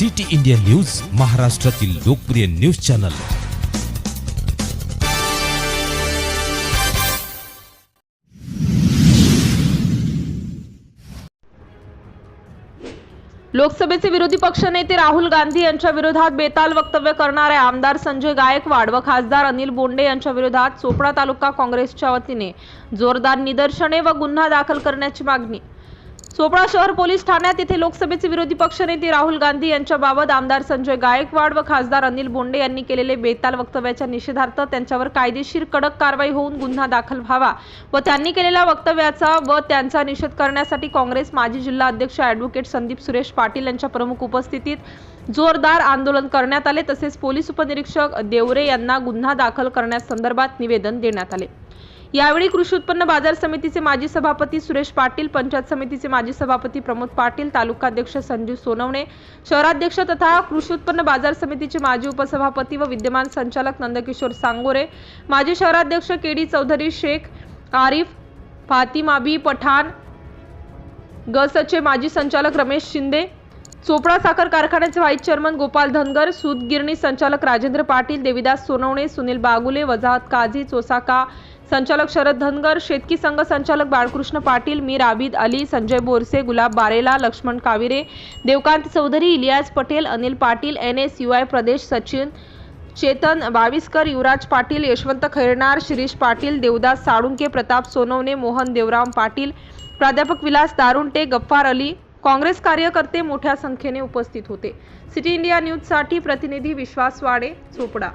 City India news महाराष्ट्रातील लोकप्रिय news channel. लोकसभेचे विरोधी पक्षनेते राहुल गांधी यांच्या विरोधात बेताल वक्तव्य करणारे आमदार संजय गायकवाड व खासदार अनिल बोंडे यांच्या विरोधात चोपडा तालुका काँग्रेसच्या वतीने जोरदार निदर्शने व गुन्हा दाखल करण्याची मागणी. चोपडा शहर पोलीस ठाण्यात येथे लोकसभेचे विरोधी पक्षनेते राहुल गांधी यांच्याबाबत आमदार संजय गायकवाड व खासदार अनिल बोंडे यांनी केलेले बेताल वक्तव्याच्या निषेधार्थ त्यांच्यावर कायदेशीर कडक कारवाई होऊन गुन्हा दाखल व्हावा व त्यांनी केलेल्या वक्तव्याचा व त्यांचा निषेध करण्यासाठी काँग्रेस माजी जिल्हा अध्यक्ष ॲडव्होकेट संदीप सुरेश पाटील यांच्या प्रमुख उपस्थितीत जोरदार आंदोलन करण्यात आले. तसेच पोलीस उपनिरीक्षक देवरे यांना गुन्हा दाखल करण्यासंदर्भात निवेदन देण्यात आले. यावेळी कृषी उत्पन्न बाजार समितीचे माजी सभापती सुरेश पाटील पंचायत समितीचे माजी सभापती प्रमोद पाटील तालुकाध्यक्ष संजीव सोनवणे शहराध्यक्ष तथा कृषी उत्पन्न बाजार समितीचे माजी उपसभापती व विद्यमान संचालक नंदकिशोर सांगोरे माजी शहराध्यक्ष के डी चौधरी शेख आरिफ फातिमाबी पठाण गसचे माजी संचालक रमेश शिंदे चोपडा साखर कारखान्याचे व्हाईस चेअरमन गोपाल धनगर सूतगिरणी संचालक राजेंद्र पाटील देविदास सोनवणे सुनील बागुले वजाहत काझी चोसाका संचालक शरद धनगर शेतकी संघ संचालक Balkrishna Patil Mir Abid Ali Sanjay Borse Gulab Barela Laxman Kavire Devkant Chaudhari Ilyas Patel Anil Patil N S U I प्रदेश सचिन चेतन बाविस्कर युवराज पाटील यशवंत खैरनार शिरीष पाटील देवदास साळुंके प्रताप सोनवणे मोहन देवराम पाटील प्राध्यापक विलास दारुंटे गफ्फार अली काँग्रेस कार्यकर्ते मोठ्या संख्येने उपस्थित होते. सिटी इंडिया न्यूजसाठी प्रतिनिधी विश्वास वाडे चोपडा.